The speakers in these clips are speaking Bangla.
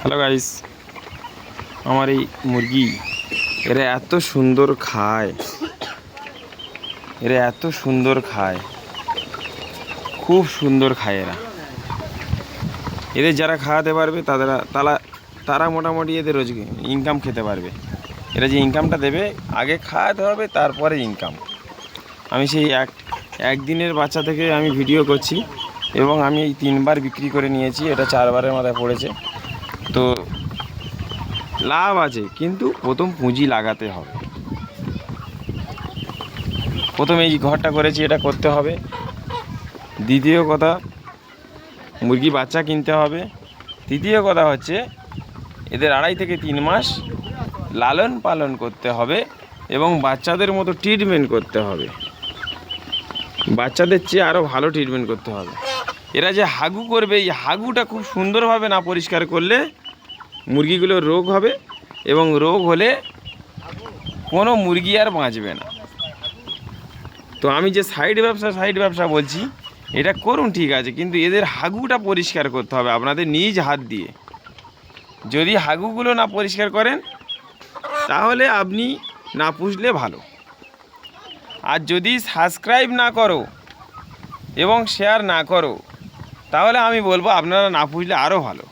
হ্যালো গাইস আমার এই মুরগি, এরা এত সুন্দর খায়। এরা এত সুন্দর খায়। খুব সুন্দর খায় এরা। এদের যারা খাওয়াতে পারবে, তাদের, তারা তারা মোটামুটি এদের রোজগার ইনকাম খেতে পারবে। এরা যে ইনকামটা দেবে, আগে খাওয়াতে হবে, তারপরে ইনকাম আমি সেই এক, একদিনের বাচ্চা থেকে আমি ভিডিও করছি। এবং আমি এই তিনবার বিক্রি করে নিয়েছি, এটা চারবারের মাথায় পড়েছে। তো লাভ আছে, কিন্তু প্রথম পুঁজি লাগাতে হবে। প্রথমে এই ঘরটা করেছি, এটা করতে হবে। দ্বিতীয় কথা, মুরগি বাচ্চা কিনতে হবে। তৃতীয় কথা হচ্ছে, এদের আড়াই থেকে তিন মাস লালন পালন করতে হবে এবং বাচ্চাদের মতো ট্রিটমেন্ট করতে হবে। বাচ্চাদের চেয়ে আরও ভালো ট্রিটমেন্ট করতে হবে। এরা যে হাগু করবে, এই হাগুটা খুব সুন্দরভাবে না পরিষ্কার করলে মুরগিগুলোর রোগ হবে এবং রোগ হলে কোনো মুরগি আর বাঁচবে না। তো আমি যে সাইড ব্যবসা সাইড ব্যবসা বলছি, এটা করুন ঠিক আছে, কিন্তু এদের হাগুটা পরিষ্কার করতে হবে আপনাদের নিজ হাত দিয়ে। যদি হাগুগুলো না পরিষ্কার করেন, তাহলে আপনি না পুষলে ভালো। আর যদি সাবস্ক্রাইব না করো এবং শেয়ার না করো, তাহলে আমি বলব আপনারা না পুষলে আরও ভালো।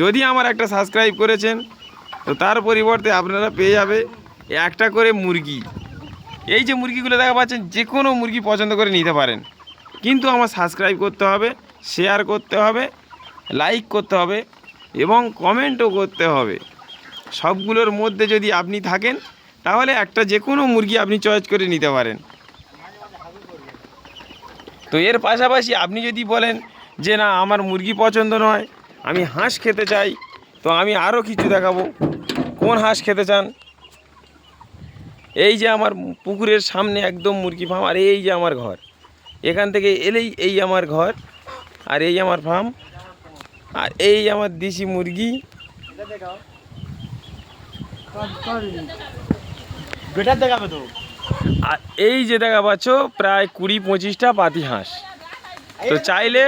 যদি আমার একটা সাবস্ক্রাইব করেছেন, তো তার পরিবর্তে আপনারা পেয়ে যাবে একটা করে মুরগি। এই যে মুরগিগুলো দেখা পাচ্ছেন, যে কোনো মুরগি পছন্দ করে নিতে পারেন। কিন্তু আমার সাবস্ক্রাইব করতে হবে, শেয়ার করতে হবে, লাইক করতে হবে এবং কমেন্টও করতে হবে। সবগুলোর মধ্যে যদি আপনি থাকেন তাহলে একটা যে কোনো মুরগি আপনি চয়েস করে নিতে পারেন। তো এর পাশাপাশি আপনি যদি বলেন যে, না, আমার মুরগি পছন্দ নয়, আমি হাঁস খেতে চাই, তো আমি আরও কিছু দেখাবো। কোন হাঁস খেতে চান? এই যে আমার পুকুরের সামনে একদম মুরগি ফার্ম আর এই যে আমার ঘর। এখান থেকে এলেই এই আমার ঘর, আর এই আমার ফার্ম আর এই আমার দেশি মুরগি। বেটার দেখাবে তো? আর এই যে দেখা পাচ্ছ প্রায় কুড়ি পঁচিশটা পাতি হাঁস। তো চাইলে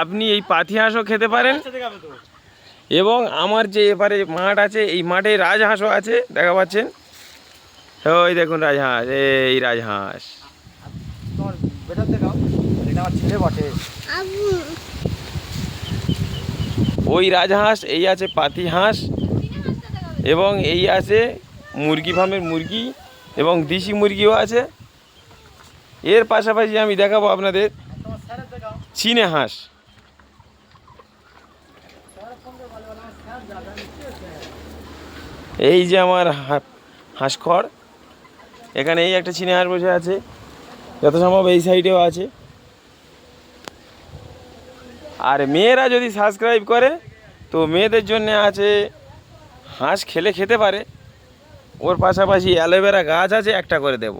আপনি এই পাতি হাঁসও খেতে পারেন। তো। এবং আমার যে এবারে মাঠ আছে এই মাঠে রাজহাঁসও আছে দেখা পাচ্ছেন? ওই দেখুন রাজহাঁস এই রাজহাঁস। তোমার বেটার দেখাও। এটা আমার ছেলে বটে। ওই রাজহাঁস এই আছে পাতি হাঁস। এবং এই আছে মুরগি ফার্মের মুরগি এবং দেশি মুরগিও আছে। এর পাশাপাশি আমি দেখাবো আপনাদের চীনে হাঁস। এই যে আমার হা- হাঁস খড় এখানে এই একটা চীনে হাঁস বসে আছে। যত সম্ভব এই সাইডেও আছে। আর মেয়েরা যদি সাবস্ক্রাইব করে, তো মেয়েদের জন্য আছে হাঁস খেলে খেতে পারে। ওর পাশাপাশি অ্যালোভেরা গাছ আছে, একটা করে দেব।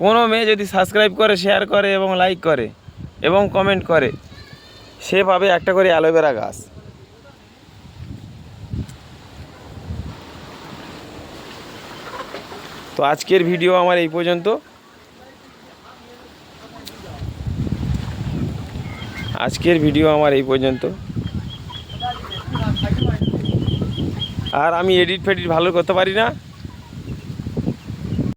কোনো মেয়ে যদি সাবস্ক্রাইব করে শেয়ার করে এবং লাইক করে এবং কমেন্ট করে, সে পাবে একটা করে অ্যালোভেরা গাছ। তো আজকের ভিডিও আমার এই পর্যন্ত। আজকের ভিডিও আমার এই পর্যন্ত। আর আমি এডিট ফেডিট ভালো করতে পারি না।